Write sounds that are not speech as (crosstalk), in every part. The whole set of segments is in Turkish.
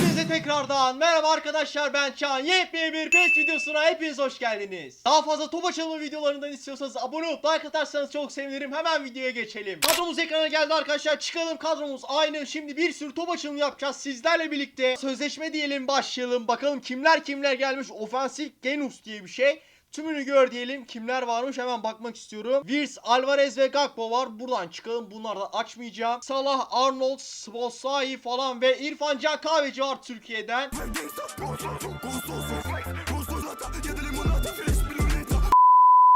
Hepinize tekrardan merhaba arkadaşlar ben Çağan yepyeni bir PES videosuna hepiniz hoş geldiniz. Daha fazla top açılımı videolarından istiyorsanız abone olup like atarsanız çok sevinirim hemen videoya geçelim. Kadromuz ekrana geldi arkadaşlar çıkalım kadromuz aynı şimdi bir sürü top açılımı yapacağız sizlerle birlikte. Sözleşme diyelim başlayalım bakalım kimler kimler gelmiş ofensif genus diye bir şey. Tümünü gör diyelim. Kimler varmış hemen bakmak istiyorum. Virs, Alvarez ve Gakpo var. Buradan çıkalım. Bunları da açmayacağım. Salah, Arnold, Svolsai falan ve İrfan Can var Türkiye'den.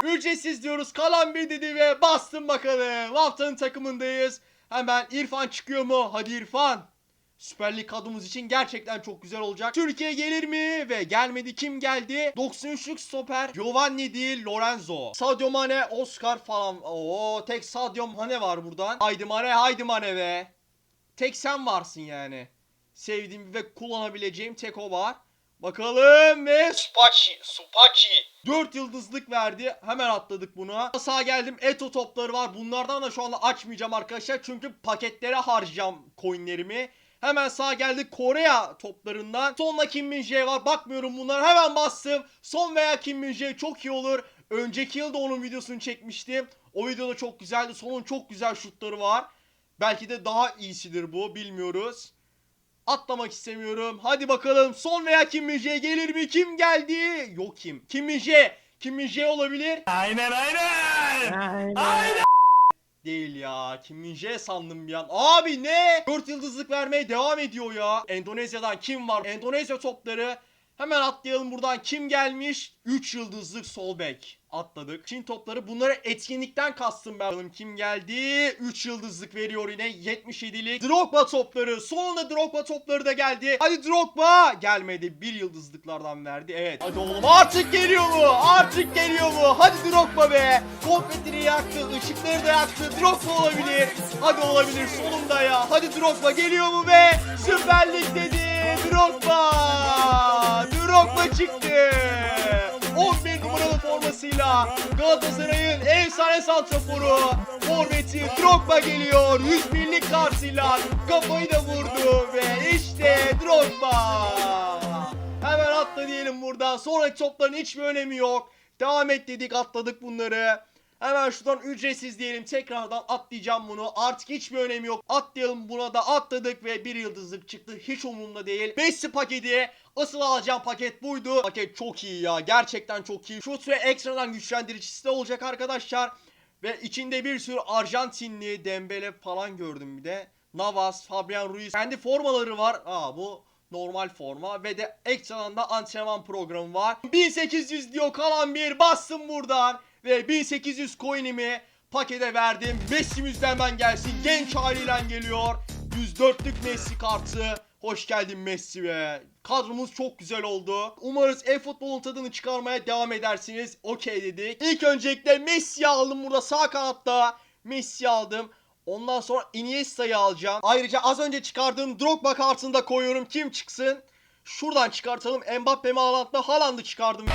Ücretsiz diyoruz. Kalan bir dedi ve bastım bakalım. Haftanın takımındayız. Hemen İrfan çıkıyor mu? Hadi İrfan. Süper Lig kadromuz için gerçekten çok güzel olacak. Türkiye gelir mi? Ve gelmedi. Kim geldi? 93'lük stoper. Giovanni değil Lorenzo. Sadio Mane, Oscar falan. Oo tek Sadio Mane var buradan. Haydi Mane, haydi Mane be. Tek sen varsın yani. Sevdiğim ve kullanabileceğim tek o var. Bakalım ve Spachi, Spachi. 4 yıldızlık verdi. Hemen atladık buna. Sağ geldim. Eto topları var. Bunlardan da şu anda açmayacağım arkadaşlar. Çünkü paketlere harcayacağım coinlerimi. Hemen sağ geldik Kore toplarından. Sonla Kim Min Jae var. Bakmıyorum bunlar. Hemen bastım. Son veya Kim Min Jae çok iyi olur. Önceki yıl da onun videosunu çekmiştim. O videoda çok güzeldi. Sonun çok güzel şutları var. Belki de daha iyisidir bu. Bilmiyoruz. Atlamak istemiyorum. Hadi bakalım. Son veya Kim Min Jae gelir mi? Kim geldi? Yok kim. Kim Min Jae. Kim Min Jae olabilir. Aynen aynen. Değil ya. Kim Min Jae sandım bir an. Abi ne? 4 yıldızlık vermeye devam ediyor ya. Endonezya'dan kim var? Endonezya topları. Hemen atlayalım buradan. Kim gelmiş? 3 yıldızlık sol bek. Atladık. Çin topları. Bunları etkinlikten kastım ben. Bakalım kim geldi? 3 yıldızlık veriyor yine. 77'lik. Drogba topları. Sonunda Drogba topları da geldi. Hadi Drogba. Gelmedi. 1 yıldızlıklardan verdi. Evet. Hadi oğlum artık geliyor mu? Artık geliyor mu? Hadi Drogba be. Konfetini yaktı. ışıkları da yaktı. Drogba olabilir. Hadi olabilir sonunda ya. Hadi Drogba geliyor mu be? Süper Lig dedi. Drogba. Drogba çıktı. 11 numaralı formasıyla Galatasaray'ın efsane santraforu Forveti Drogba geliyor. 101'lik kartıyla kafayı da vurdu ve işte Drogba. Hemen atla diyelim buradan. Sonraki topların hiçbir önemi yok. Devam et dedik atladık bunları Hemen şuradan ücretsiz diyelim. Tekrardan atlayacağım bunu. Artık hiçbir önemi yok. Atlayalım. Buna da atladık ve bir yıldızlık çıktı. Hiç umurumda değil. Messi paketi. Asıl alacağım paket buydu. Paket çok iyi ya. Gerçekten çok iyi. Şut ve ekstradan güçlendiricisi de olacak arkadaşlar. Ve içinde bir sürü Arjantinli Dembele falan gördüm bir de. Navas, Fabian Ruiz. Kendi formaları var. Aa bu normal forma. Ve de ekstradan da antrenman programı var. 1800 diyor. Kalan bir bastım buradan ve 1800 coin'imi pakete verdim. Messi'miz de hemen gelsin. Genç haliyle geliyor. 104'lük Messi kartı. Hoş geldin Messi be. Kadromuz çok güzel oldu. Umarız e-futbolun tadını çıkarmaya devam edersiniz. Okey dedik. İlk öncelikle Messi aldım burada sağ kanatta. Messi aldım. Ondan sonra Iniesta'yı alacağım. Ayrıca az önce çıkardığım Drogba kartını da koyuyorum. Kim çıksın? Şuradan çıkartalım. Mbappe mi Haaland'da Haaland'ı çıkardım.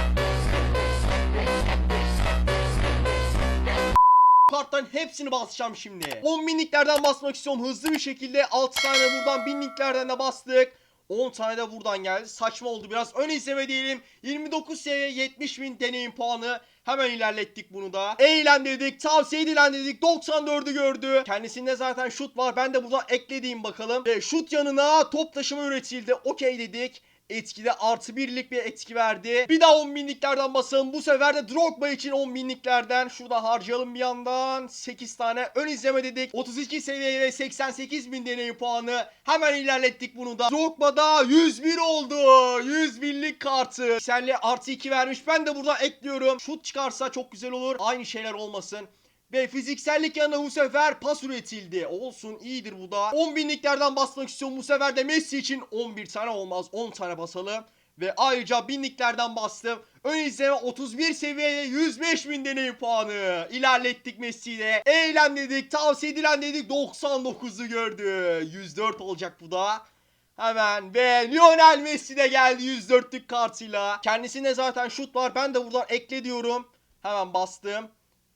Kartların hepsini basacağım şimdi. 10 binliklerden basmak istiyorum hızlı bir şekilde. 6 tane buradan binliklerden de bastık. 10 tane de buradan geldi. Saçma oldu biraz. Ön izleme diyelim. 29 seviye 70 bin deneyim puanı. Hemen ilerlettik bunu da. Eylem dedik. Tavsiye edilen dedik. 94'ü gördü. Kendisinde zaten şut var. Ben de buradan eklediğim bakalım. Ve şut yanına top taşıma üretildi. Okey dedik. Etkide artı birlik bir etki verdi. Bir daha 10 binliklerden basalım. Bu sefer de Drogba için 10 binliklerden. Şurada harcayalım bir yandan. 8 tane ön izleme dedik. 32 seviye ve 88 bin deneyim puanı. Hemen ilerlettik bunu da. Drogba'da 101 oldu. 100 binlik kartı. Senle artı 2 vermiş. Ben de burada ekliyorum. Şut çıkarsa çok güzel olur. Aynı şeyler olmasın. Ve fiziksellik yanına bu sefer pas üretildi. Olsun iyidir bu da. 10 binliklerden basmak istiyorum bu sefer de Messi için 11 tane olmaz 10 tane basalım. Ve ayrıca binliklerden bastım. Ön izleme 31 seviyeye 105 bin deneyim puanı. İlerlettik Messi'yle. Eylem dedik tavsiye edilen dedik 99'u gördü. 104 olacak bu da. Hemen ve Lionel Messi de geldi 104'lük kartıyla. Kendisinde zaten şut var. Ben de buradan ekle diyorum. Hemen bastım.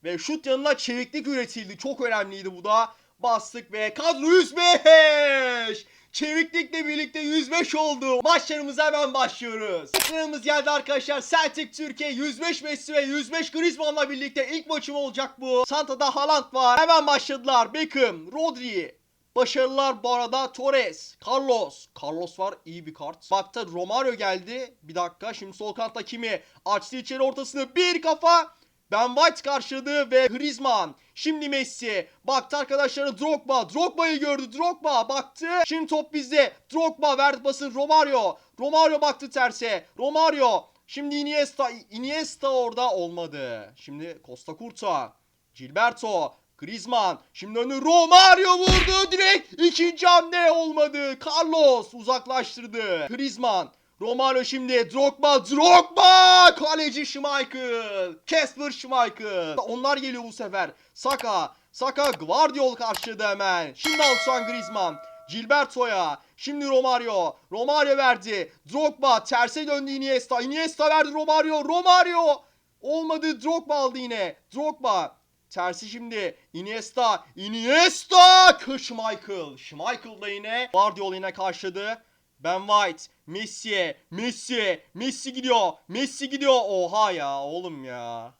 Ve şut yanına çeviklik üretildi. Çok önemliydi bu da. Bastık ve kadro 105. Çeviklikle birlikte 105 oldu. Maçlarımıza hemen başlıyoruz. Sıramız geldi arkadaşlar. Celtic Türkiye 105 Messi ve 105 Griezmann'la birlikte ilk maçım olacak bu. Santa'da Haaland var. Hemen başladılar. Beckham, Rodri, Başarılar bu arada Torres, Carlos. Carlos var iyi bir kart. Bakta Romario geldi. Bir dakika şimdi sol kanatta kimi? Açtı içeri ortasını bir kafa. Ben White karşıladı ve Griezmann. Şimdi Messi. Baktı arkadaşları Drogba. Drogba'yı gördü. Drogba baktı. Şimdi top bizde. Drogba verdi pasını Romario. Romario baktı terse. Romario. Şimdi Iniesta. Iniesta orada olmadı. Şimdi Costa Curta. Gilberto. Griezmann. Şimdi önü Romario vurdu direkt. ikinci hamle olmadı. Carlos uzaklaştırdı. Griezmann. Romario şimdi Drogba Drogba! Kaleci Schmeichel Casper Schmeichel. Onlar geliyor bu sefer. Saka Saka Guardiol karşıladı hemen. Şimdi Antoine Griezmann Gilberto'ya şimdi Romario. Romario verdi. Drogba terse döndü Iniesta. Iniesta verdi Romario Romario! Olmadı Drogba aldı yine. Drogba Tersi şimdi. Iniesta Iniesta! Schmeichel. Schmeichel da yine Guardiola yine karşıladı ben White, Messi, Messi, Messi gidiyor, Messi gidiyor. Oha ya oğlum ya.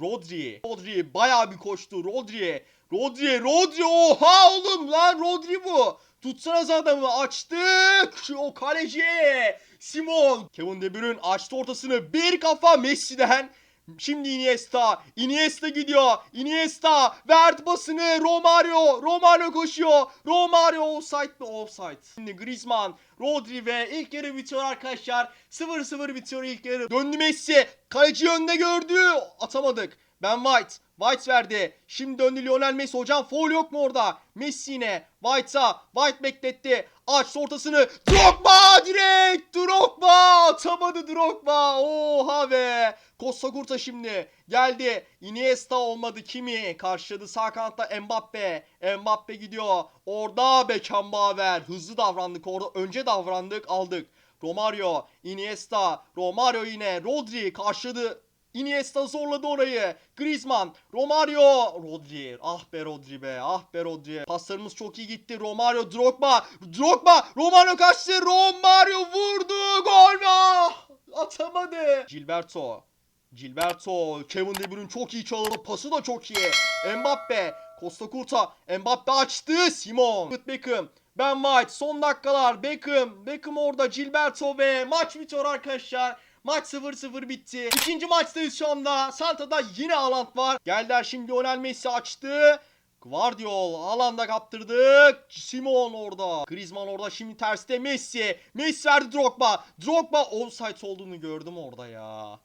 Rodri, Rodri bayağı bir koştu. Rodri, Rodri, Rodri oha oğlum lan Rodri bu. Tutsanız adamı açtık. Şu o kaleci. Simon. Kevin De Bruyne açtı ortasını. Bir kafa Messi'den. Şimdi Iniesta. Iniesta gidiyor. Iniesta verdi basını. Romario. Romario koşuyor. Romario offside mi? Offside. Şimdi Griezmann, Rodri ve ilk yarı bitiyor arkadaşlar. 0-0 bitiyor ilk yarı. Döndü Messi. Kaleci önde gördü. Atamadık. Ben White. White verdi. Şimdi döndü Lionel Messi. Hocam foul yok mu orada? Messi yine. White'a. White bekletti. Açtı ortasını. Drogba direkt. Drogba. Atamadı Drogba. Oha be. Costa Curta şimdi. Geldi. Iniesta olmadı. Kimi? Karşıladı sağ kanatta Mbappe. Mbappe gidiyor. Orada Beckenbauer. Hızlı davrandık orada. Önce davrandık. Aldık. Romario. Iniesta. Romario yine. Rodri karşıladı. Iniesta zorladı orayı. Griezmann, Romario, Rodri. Ah be Rodri be. Ah be Rodri. Paslarımız çok iyi gitti. Romario, Drogba. Drogba. Romario kaçtı. Romario vurdu. Gol mü? Ah! Atamadı. Gilberto. Gilberto. Kevin De Bruyne çok iyi çaldı. Pası da çok iyi. Mbappe. Costa Curta. Mbappe açtı. Simon. David Beckham. Ben White. Son dakikalar. Beckham. Beckham orada. Gilberto ve maç bitiyor arkadaşlar. Maç 0-0 bitti. İkinci maçtayız şu anda. Santa'da yine Haaland var. Geldiler şimdi Lionel Messi açtı. Guardiol alanda kaptırdık. Simon orada. Griezmann orada şimdi terste Messi. Messi verdi Drogba. Drogba offside olduğunu gördüm orada ya.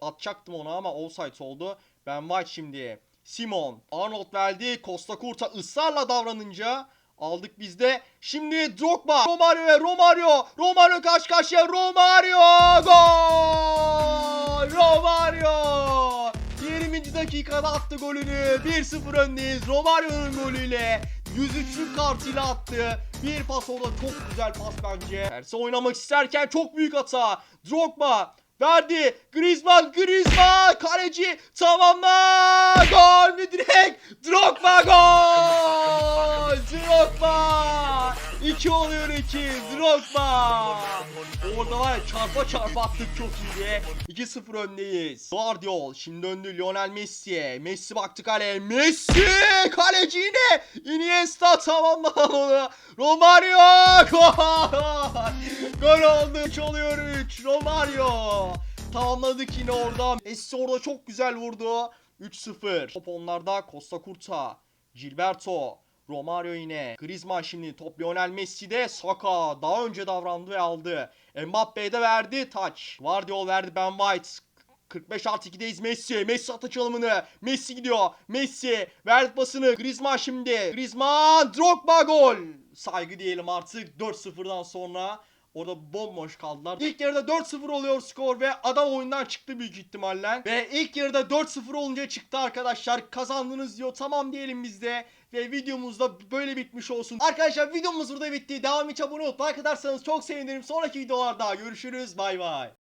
Atacaktım onu ama offside oldu. Ben White şimdi. Simon. Arnold verdi. Costa Curta ısrarla davranınca aldık biz de. Şimdi Drogba. Romario ve Romario. Romario karşı karşıya. Romario. Gol. Romario. 20. dakikada attı golünü. 1-0 öndeyiz. Romario'nun golüyle. 103'lük kartıyla attı. Bir pas orada çok güzel pas bence. Tersi oynamak isterken çok büyük hata. Drogba verdi. Griezmann, Griezmann kaleci tamamla. Gol mü direkt? Drogba gol. 2 oluyor 2. Drogba. Orada var ya çarpa çarpa attık çok iyi. 2-0 öndeyiz. Guardiol şimdi döndü Lionel Messi'ye. Messi baktı kaleye. Messi kaleci yine. Iniesta tamamladı onu. Romario gol. (laughs) Gol oldu. 3 oluyor 3. Romario. Tamamladık yine orada. Messi orada çok güzel vurdu. 3-0. Top onlarda Costa Curta. Gilberto. Romario yine. Griezmann şimdi top Lionel Messi'de. Saka daha önce davrandı ve aldı. Mbappe'ye de verdi. Touch. Guardiol verdi Ben White. 45 artı 2'deyiz Messi. Messi atı çalımını. Messi gidiyor. Messi verdi pasını. Griezmann şimdi. Griezmann Drogba gol. Saygı diyelim artık 4-0'dan sonra. Orada bomboş kaldılar. İlk yarıda 4-0 oluyor skor ve adam oyundan çıktı büyük ihtimalle. Ve ilk yarıda 4-0 olunca çıktı arkadaşlar. Kazandınız diyor. Tamam diyelim biz de. Ve videomuz da böyle bitmiş olsun. Arkadaşlar videomuz burada bitti. Devam için abone olup like atarsanız çok sevinirim. Sonraki videolarda görüşürüz. Bay bay.